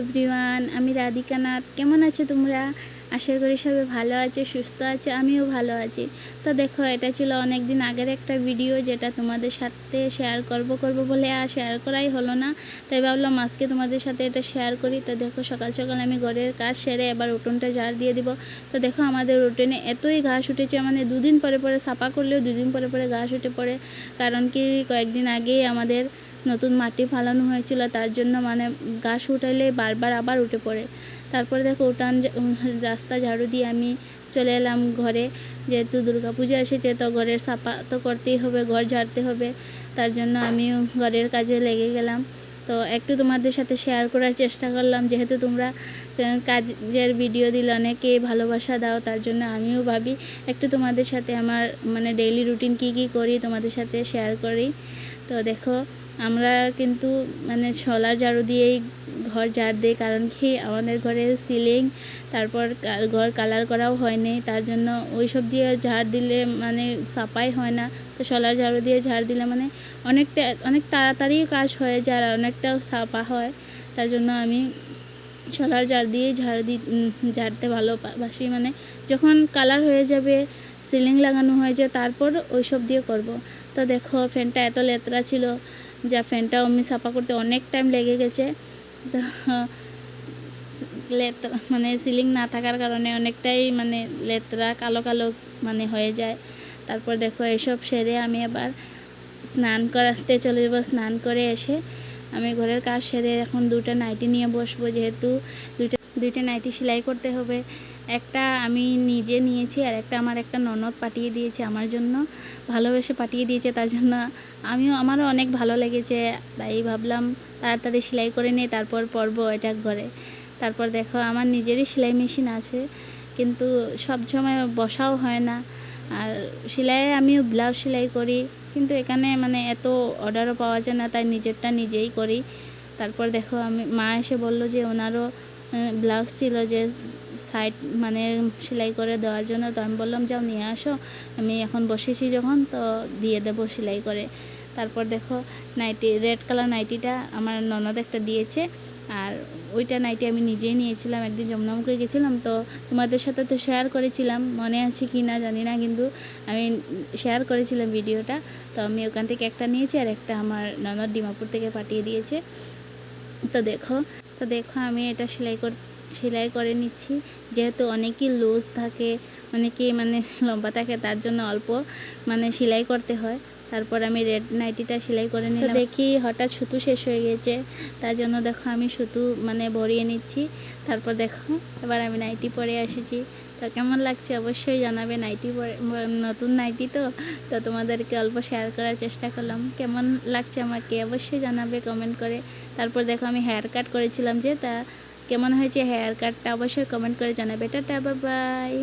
Everyone আমি রাধিকা নাথ কেমন আছো তোমরা? আশা করি সবাই ভালো আছো, সুস্থ আছো, আমিও ভালো আছি। তো দেখো, এটা ছিল অনেক দিন আগের একটা ভিডিও যেটা তোমাদের সাথে শেয়ার করব করব বলে আর শেয়ার করাই হলো না। তাই ভাবলাম আজকে তোমাদের সাথে এটা শেয়ার করি। তো দেখো, সকাল সকাল আমি ঘরের কাজ সেরে এবার উঠোনটা ঝাড় দিয়ে দিব। তো দেখো, আমাদের উঠোনে এতই ঘাস উঠেছে মানে দুদিন পরে পরে সাফা করলেও দুদিন পরে পরে ঘাস উঠে পড়ে। কারণ কি, কয়েকদিন আগেই আমাদের নতুন মাটি ফালানো হয়েছিল, তার জন্য মানে গাছ উঠাইলে বারবার আবার উঠে পড়ে। তারপরে দেখো উঠান রাস্তা ঝাড়ু দিয়ে আমি চলে এলাম ঘরে। যেহেতু দুর্গা পূজা এসেছে, তো ঘরের সাফা তো করতেই হবে, ঘর ঝাড়তে হবে। তার জন্য আমি ঘরের কাজে লেগে গেলাম। তো একটু তোমাদের সাথে শেয়ার করার চেষ্টা করলাম। যেহেতু তোমরা কাজের ভিডিও দিলে অনেকে ভালোবাসা দাও, তার জন্য আমিও ভাবি, একটু তোমাদের সাথে আমার মানে ডেইলি রুটিন কি কি করি, তোমাদের সাথে শেয়ার করি। তো দেখো আমরা কিন্তু মানে সোলার ঝাড়ু দিয়েই ঘর ঝাড় দিই, কারণ কি আমাদের ঘরে সিলিং তারপর ঘর কালার করাও হয়নি তার জন্য ওই সব দিয়ে ঝাড় দিলে মানে সাফাই হয় না। তো সোলার ঝাড়ু দিয়ে ঝাড় দিলে মানে অনেকটা, অনেক তাড়াতাড়ি কাজ হয়ে যায় আর অনেকটা সাফা হয়। তার জন্য আমি সোলার ঝাড় দিয়ে ঝাড় দি ঝাড়তে ভালোবাসি। মানে যখন কালার হয়ে যাবে সিলিং লাগানো হয়ে যায়, তারপর ওইসব দিয়ে করব। তো দেখো ফ্যানটা এত লেতরা ছিল। যা ফ্যানটাও আমি সাফা করতে অনেক টাইম লেগে গেছে। তো মানে সিলিং না থাকার কারণে অনেকটাই মানে লেতরা কালো কালো মানে হয়ে যায়। তারপর দেখো এসব সেরে আমি আবার স্নান করাতে চলে যাব, স্নান করে এসে আমি ঘরের কাজ সেরে এখন দুটো নাইটি নিয়ে বসবো, যেহেতু দুইটা দুইটা নাইটি সেলাই করতে হবে। একটা আমি নিজে নিয়েছি আর একটা আমার একটা ননদ পাঠিয়ে দিয়েছে আমার জন্য, ভালোবেসে পাঠিয়ে দিয়েছে তার জন্য। আমিও, আমারও অনেক ভালো লেগেছে, তাই ভাবলাম তাড়াতাড়ি সেলাই করে নিয়ে তারপর পরব এটা ঘরে। তারপর দেখো আমার নিজেরই সেলাই মেশিন আছে, কিন্তু সব সময় বসাও হয় না। আর সেলাই আমিও ব্লাউজ সেলাই করি, কিন্তু এখানে মানে এত অর্ডারও পাওয়া যায় না, তাই নিজেরটা নিজেই করি। তারপর দেখো আমি, মা এসে বলল যে ওনারও ব্লাউজ ছিল যে সাইড মানে সেলাই করে দেওয়ার জন্য তো আমি বললাম, যাও নিয়ে আসো। আমি এখন বসেছি যখন, তো দিয়ে দেবো সেলাই করে। তারপর দেখো নাইটি, রেড কালার নাইটিটা আমার ননদ একটা দিয়েছে। আর ওইটা নাইটি আমি নিজেই নিয়েছিলাম, একদিন যমুনামুখে গেছিলাম, তো তোমাদের সাথে তো শেয়ার করেছিলাম, মনে আছে কি না জানি না, কিন্তু আমি শেয়ার করেছিলাম ভিডিওটা। তো আমি ওখান থেকে একটা নিয়েছি আর একটা আমার ননদ ডিমাপুর থেকে পাঠিয়ে দিয়েছে। তো দেখো তো দেখো আমি এটা সেলাই কর সেলাই করে নিচ্ছি। যেহেতু অনেকই লুজ থাকে অনেকেই মানে লম্বা থাকে তার জন্য অল্প মানে সেলাই করতে হয়। তারপর আমি রেড নাইটিটা সেলাই করে নিলাম। দেখি হঠাৎ সুতো শেষ হয়ে গেছে তার জন্য দেখো আমি সুতো মানে ভরিয়ে নিচ্ছি। তারপর দেখো এবার আমি নাইটি পরে এসেছি তো কেমন লাগছে অবশ্যই জানাবে নাইটি পরে নতুন নাইটি তো? তো তোমাদেরকে অল্প শেয়ার করার চেষ্টা করলাম। কেমন লাগছে আমাকে অবশ্যই জানাবে কমেন্ট করে। তারপর দেখো আমি হেয়ার কাট করেছিলাম যে তা কেমন হয়েছে হেয়ার কাটটা অবশ্যই কমেন্ট করে জানাবে। Tata bye